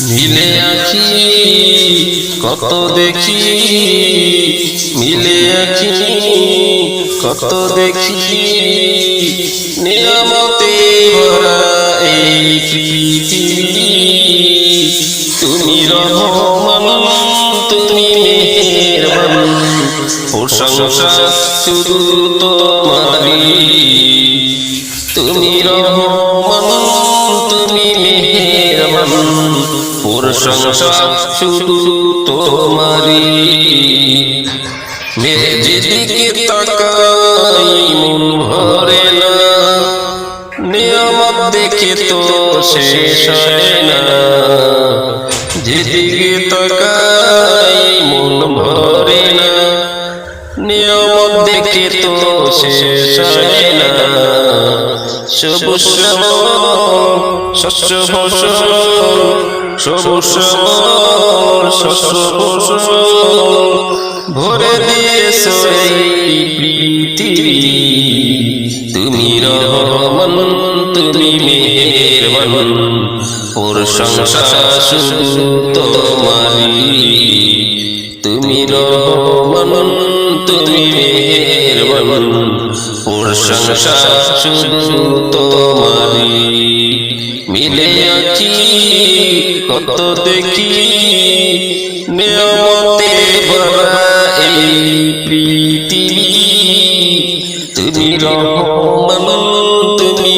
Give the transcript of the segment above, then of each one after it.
মিলে আছি কত দেখি, মিলে আছি, কত দেখি। নিয়ামতে ভরা এই পৃথিবী, তুমি রহমান, তুমি প্রশংসা শুধু তোমারি তুমি রহমান প্রশংসা শুধু তোমারি মেরে যেদিকে তাকাই মন ভরে না। নিয়ামত দেখে তো শেষ হয় না। যেদিকে তাকাই মন ভরে না। নিয়ম দেখে তো শেষ হয় না। সবুজ শস্য ফসল সবুজ ফসল ভরে দিয়েছ এই পৃথিবী তুমি রহমান, তুমি মেহেরবান। প্রশংসা শুধু তোমারি তুমি রহমান, তুমি মেহেরবান। প্রশংসা শুধু তোমারি মিলে আছি কত দেখি নিয়মতে ভরা পৃথিবী। তুমি রহমান, তুমি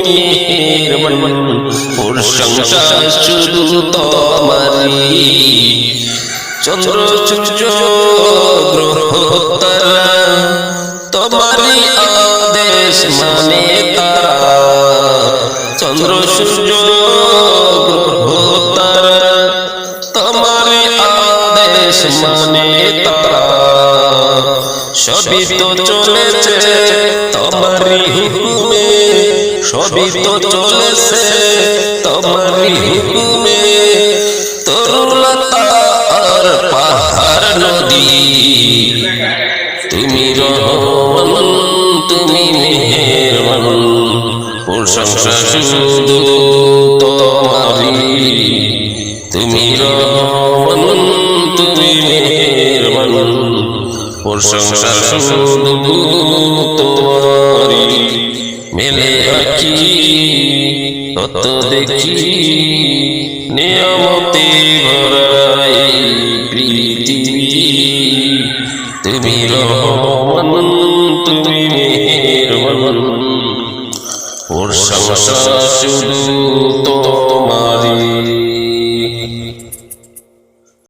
প্রশংসা শুধু তোমারি চন্দ্র, সূর্য গ্রহ তারা তোমারই আদেশ মানে তারা। চন্দ্র সবই তো চলেছে তোমারই হুকুমে। সবই তো চলেছে তোমারই হুকুমে। তরুলতা আর পাহাড় নদী। তুমি রহমান তুমি মেহেরবান। প্রশংসা শুধু প্রশংসা শুধু তোমারি মেলে আছি কত দেখি নিয়মতে ভরাই পৃথিবী তুমি তুমি মেহেরবান প্রশংসা শুধু তোমারি